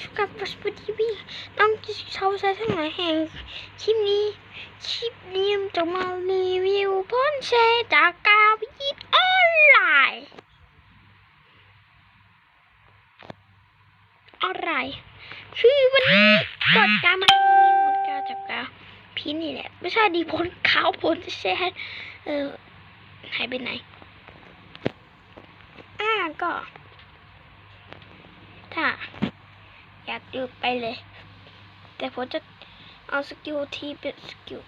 สกับวัสดุทีวีน้องจะชาวใช้ทั้งหลายแห่งคลิปนี้คลิปนี้จะมารีวิวพ่นแชร์จากกาวิทออนไลน์อะไรคือวันนี้กดการมารีวิวกาวจากกาพี่นี่แหละไม่ใช่ดีผลขาวผลแชร์เออหายไปไหนอ่าก็ถ้า อยากดูไปเลย แต่ผมจะเอาสกิลที่เป็นสกิล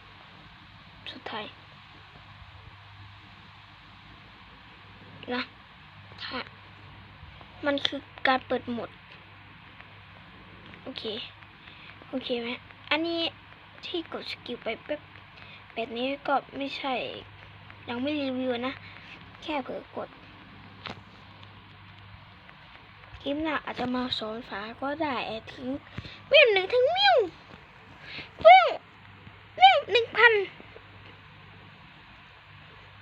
สุดท้ายนะถ้ามันคือการเปิดโหมด โอเค โอเคไหมอันนี้ที่กดสกิลไปแบบแบบนี้ก็ไม่ใช่ ยังไม่รีวิวนะ แค่เผื่อกด คลิปหน้าอาจจะมาสอนฝาก็ได้แอดถึงเวี่ยมหนึ่งถึงเมิ้วเวี่ยมเวี่ยมหนึ่งพัน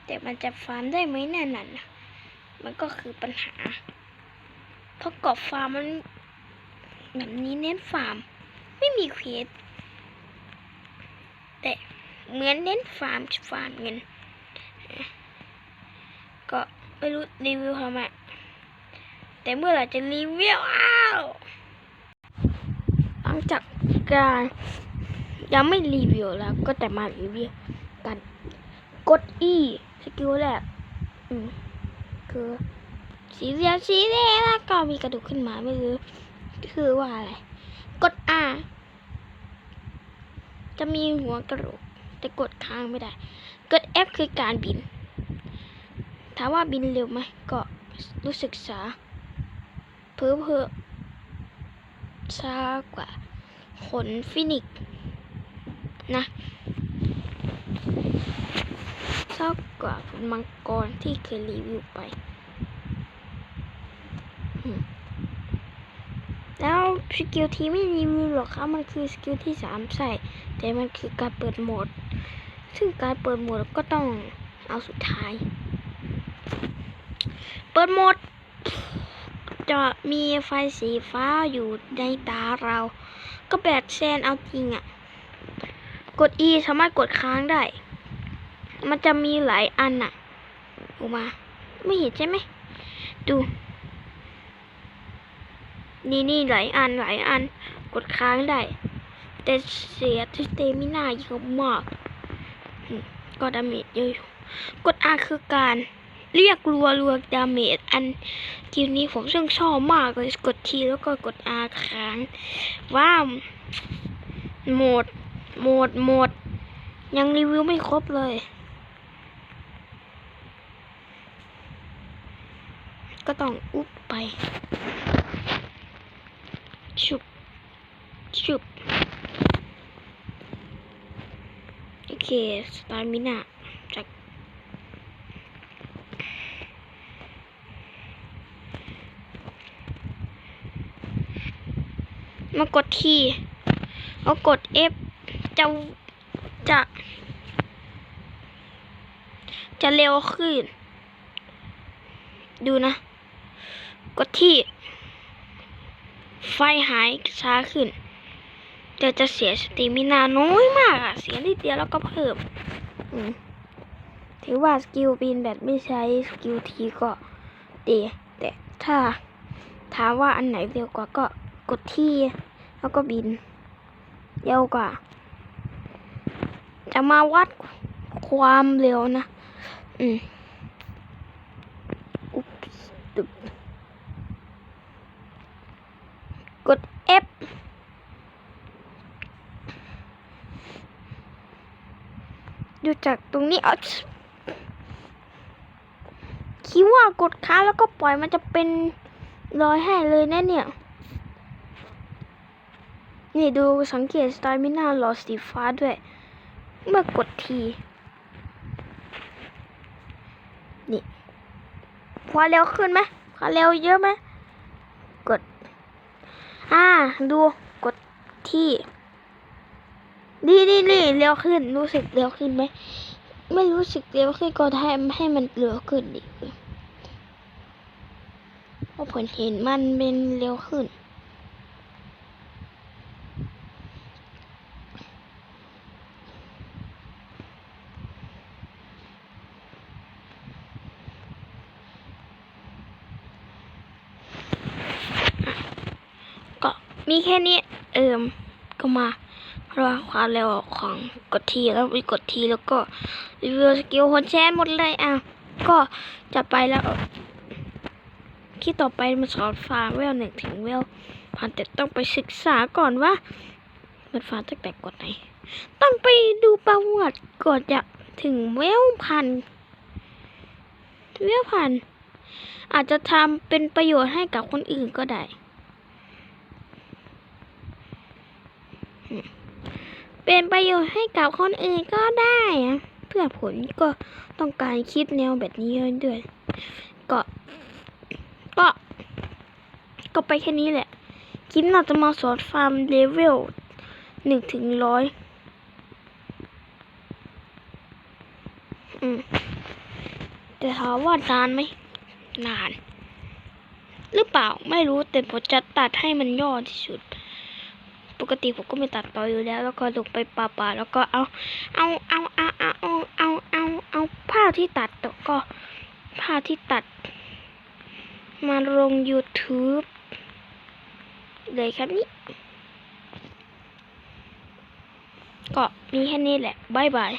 แต่มันจะฟาร์มได้ไหมแน่นอนนะมันก็คือปัญหา เพราะกรอบฟาร์มมันแบบนี้เน้นฟาร์ม ไม่มีเควสแต่เหมือนเน้นฟาร์มฟาร์มเงินก็ไม่รู้รีวิวทำไม แต่เมื่อไหร่จะรีวิวอ้าวหลังจากการยังไม่รีวิวแล้ว ก็แต่มารีวิวกัน กด E สกิลแรกอืมคือสีเหลืองสีแดงแล้วก็มีกระดูกขึ้นมาไม่รู้คือว่าอะไร กด R จะมีหัวกระโหลกแต่กดค้างไม่ได้ กด F คือการบิน ถามว่าบินเร็วไหมก็รู้สึกช้า เพิ่มเพิ่มช้ากว่าขนฟินิกนะช้ากว่าผลมังกรที่เคยรีวิวไป แล้วสกิลที่ไม่รีวิวหรอกครับมันคือสกิลที่สามใช่แต่มันคือการเปิดโหมด ซึ่งการเปิดโหมดก็ต้องเอาสุดท้าย เปิดโหมด จะมีไฟสีฟ้าอยู่ในตาเรา ก็แบบแซนเอาจริงอะ่ะ กด E สามารถกดค้างได้ มันจะมีหลายอันน่ะ ออกมา ไม่เห็นใช่ไหม ดู นี่นี่หลายอันหลายอัน กดค้างได้ แต่เสียสเตมินาเยอะมากอืมก็ดาเมจเยอะอยู่ กด R คือการ เรียกรัวรัวดาเมจอันเกมนี้ผมซึ่งชอบมากเลยกดทีแล้วก็กด R ค้างว้าวหมดหมดหมด ยังรีวิวไม่ครบเลย ก็ต้องอุ๊บไป ชุบ ชุบ โอเค สตาร์มินาจาก มากดทีเอากด F จะจะ จะเร็วขึ้น ดูนะ กดที่ ไฟหายช้าขึ้น แต่จะเสียสติมินาน้อยมากอะเสียนิดเดียวแล้วก็เพิ่มถือว่าสกิลปีนแบบไม่ใช้สกิลทีก็ดีแต่ถ้าถามว่าอันไหนเร็วกว่าก็กดที่ แล้วก็บินเร็วกว่า จะมาวัดความเร็วนะ อืมอุ๊บตึบกด F ดูจากตรงนี้เอาคิดว่ากดค้างแล้วก็ปล่อยมันจะเป็นรอยให้เลยนะเนี่ย นี่ดูสังเกตสไตล์มิน่าหลอดสีฟ้าด้วย เมื่อกดที นี่ความเร็วขึ้นไหมความเร็วเยอะไหมกด อ่า ดูกดที่ดีดีดีเร็วขึ้น รู้สึกเร็วขึ้นไหม ไม่รู้สึกเร็วขึ้นก็ให้ให้มันเร็วขึ้นดิเพราะผลเห็นมันเป็นเร็วขึ้น มีแค่นี้ เอิมก็มาเราความเร็วของกดทีแล้วไปกดทีแล้วก็รีวิวสกิลคนแชร์หมดเลยอะ ก็จะไปแล้วที่ต่อไปมันสอนฟาร์มเวลหนึ่งถึงเวลพันแต่ต้องไปศึกษาก่อนว่ามันฟาร์มตั้งแต่กดไหน ต้องไปดูประวัติก่อนจะถึงเวลพันเวลพันอาจจะทำเป็นประโยชน์ให้กับคนอื่นก็ได้ เป็นประโยชน์ให้กับคนอื่นก็ได้อะเพื่อผลก็ต้องการคลิปแนวแบบนี้ด้วยก็ก็ ก็ไปแค่นี้แหละ คลิปเราจะมาสอนฟาร์มเลเวลหนึ่งถึงร้อยแต่ถามว่านานไหมนาน หรือเปล่าไม่รู้แต่ผมจะตัดให้มันย่อที่สุด กติผมก็ไม่ตัดต่ออยู่แล้ว แล้วก็ลงไปป่าป่าๆแล้วก็เอา เอาเอาเอาเอาเอาเอาเอาเอาภาพที่ตัดแล้วก็ภาพที่ตัด มาลง YouTube เลยครับนี้ก็มีแค่นี้แหละ บ๊ายบาย